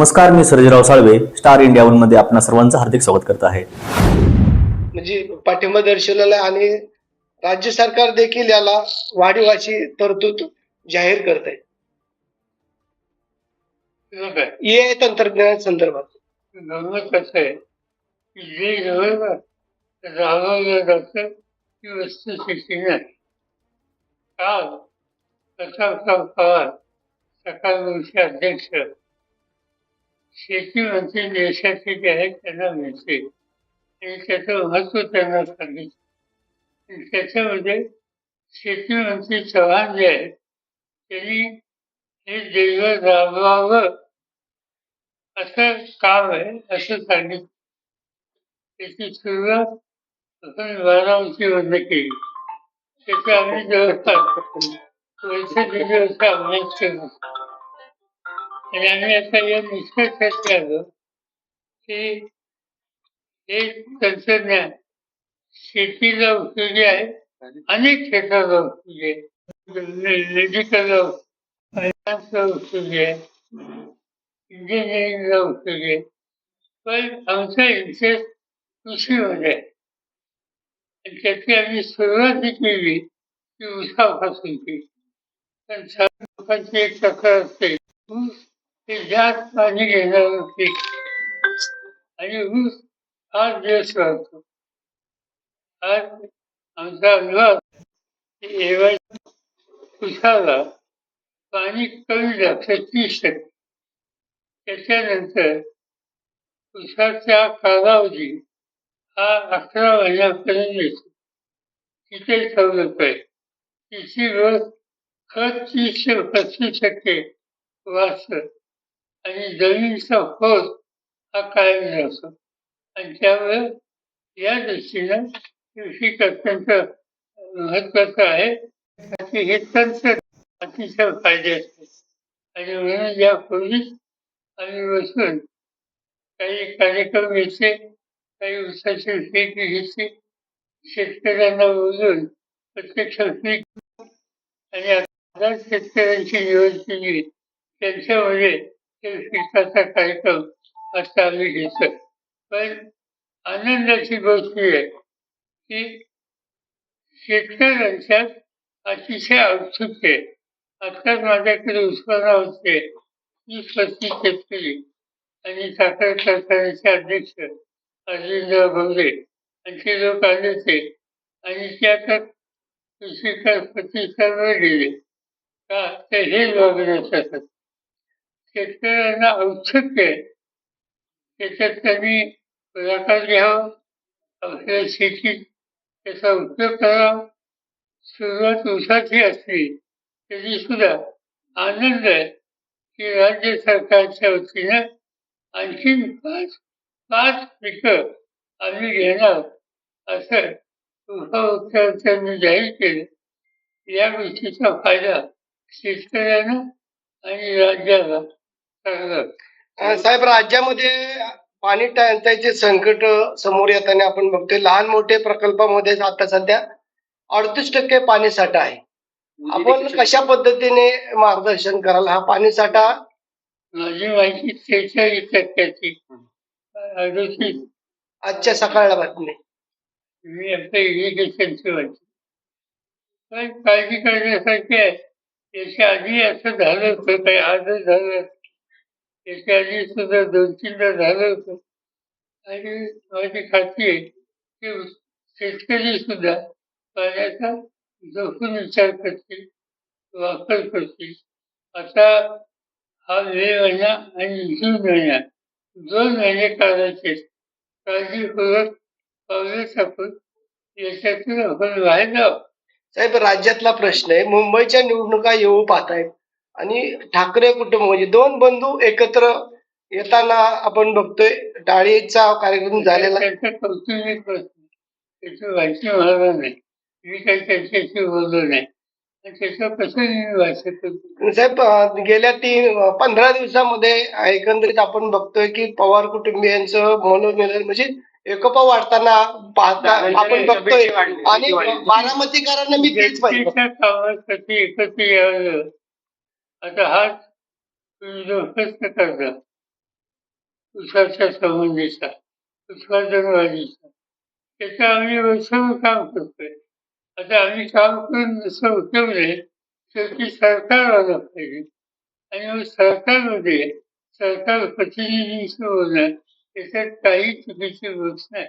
नमस्कार मी Sarjerao Salve star India वनमध्ये आपणा सर्वांचं हार्दिक स्वागत करत आहे. म्हणजे पाठिंबा दर्शवलेला आहे आणि राज्य सरकार देखील याला वाढीवाची तरतूद जाहीर करत आहे ए तंत्रज्ञान संदर्भात. कसं आहे जे जवळ राबवलं जातं ती वस्तुस्थिती नाही काल प्रतापराव पवार सकाळचे अध्यक्ष शेती मंत्री देशाचे जे आहेत त्यांना मिळते. आणि त्याचं महत्त्व त्यांना सांगितलं. त्याच्यामध्ये शेतीमंत्री चव्हाण जे आहेत त्यांनी हे दैव राबवावं असं काम आहे असं सांगितलं. त्याची सुरुवात आपण बारामतीमधनं केली. त्याची आम्ही जवळपास वर्ष दीड अभ्यास केला. आणि आम्ही आता या निष्कर्षात आलो की हे तंत्रज्ञान शेतीला उपयोगी आहे अनेक क्षेत्राला उपयोगी आहे. मेडिकलला फायनान्सला उपयोगी आहे. इंजिनिअरिंगला उपयोगी आहे. पण आमचा इंटरेस्ट कृषीमध्ये आहे. आणि त्याची आम्ही सुरुवात केली ती उसापासून केली. पण सर्व लोकांची एक तक्रार असते. ऊस हे जास्त पाणी घेणारं पीक आणि ऊस फार दिवस राहतो आज आमचा अनुभव की उसाला पाणी कमी लागतं तीस टक्के. त्याच्यानंतर उसाचा कालावधी हा अकरा महिन्यापर्यंत येतो. तिथे सवलत आहे तिची रोज खत तीस ते पस्तीस टक्के वाचतं. आणि जमिनीचा खोल हा कायम राहतो आणि त्यामुळे या दृष्टीनं कृषी अत्यंत महत्वाचं आहे? हे तंत्र अतिशय फायद्याचे आणि म्हणून यापूर्वीच आम्ही बसून काही कार्यक्रम घ्यायचे काही उसाची पीक घ्यायची शेतकऱ्यांना बोलून प्रत्यक्ष पीक आणि आता शेतकऱ्यांची निवड केली. त्यांच्यामध्ये पिकाचा कार्यक्रम आता आम्ही घेतो पण आनंदाची गोष्ट आहे की शेतकऱ्यांच्यात अतिशय औत्सुक आहे. आत्ताच माझ्याकडे उत्पन्न होते. वीस पस्तीस शेतकरी आणि साखर कारखान्याचे अध्यक्ष अरविंद भवरे आणि ते लोक आले होते आणि ते आता कृषी प्रतिष्ठानवर गेले का? तर हे बघण्यासाठी शेतकऱ्यांना औत्सुक्य त्याच्यात त्यांनी पुढाकार घ्यावा आपल्या शेतीत त्याचा उपयोग करावा. सुरुवात उसाची असली तरी सुद्धा आनंद आहे की राज्य सरकारच्या वतीनं आणखीन पाच पाच पिकं आम्ही घेणार असं उपमुख्यमंत्र्यांनी जाहीर केलं. या गोष्टीचा फायदा शेतकऱ्यांना आणि राज्याला साहेब राज्यामध्ये पाणी टंचाईचे संकट समोर येताना आपण बघतोय. लहान मोठे प्रकल्पामध्ये आता सध्या अडतीस टक्के पाणी साठा आहे. आपण कशा पद्धतीने मार्गदर्शन कराल? हा पाणी साठा माझी माहिती त्रेचाळीस टक्क्याची. आजच्या सकाळला बातमी मी इरिगेशनची माहिती. पण काळजी करण्यासारखी आहे. त्याच्या आधी असं झालं होतं काही आजच झालं त्याच्या आधी सुद्धा दोन तीनदा झालं होतं. आणि माझी खात्री आहे की शेतकरी सुद्धा पाण्याचा जोखून विचार करतील वापर करतील. आता हा मे महिना आणि जून महिना दोन महिने काढायचे काळजीपूर्वक पावले टाकून याच्यातून आपण बाहेर साहेब राज्यातला प्रश्न आहे. मुंबईच्या निवडणुका येऊ पाहतायत. आणि ठाकरे कुटुंब म्हणजे दोन बंधू एकत्र येताना आपण बघतोय टाळीचा कार्यक्रम झालेला साहेब गेल्या तीन पंधरा दिवसामध्ये एकंदरीत आपण बघतोय की पवार कुटुंबियांचं मनोमिलन म्हणजे एकोपा वाढताना पाहता आपण बघतोय. आणि बारामतीकरांना मी तेच पाहिजे आता हाच तुम्ही प्रश्न करता. उसाच्या संबंधीचा उत्पादनवाढीचा त्याचं आम्ही वर्षभर काम करतोय. आता आम्ही काम करून जसं उठवले शेवटी सरकार आलं पाहिजे. आणि मग सरकारमध्ये सरकार प्रतिनिधींशी बोलणं त्याच्यात काही चुकीची गोष्ट नाही.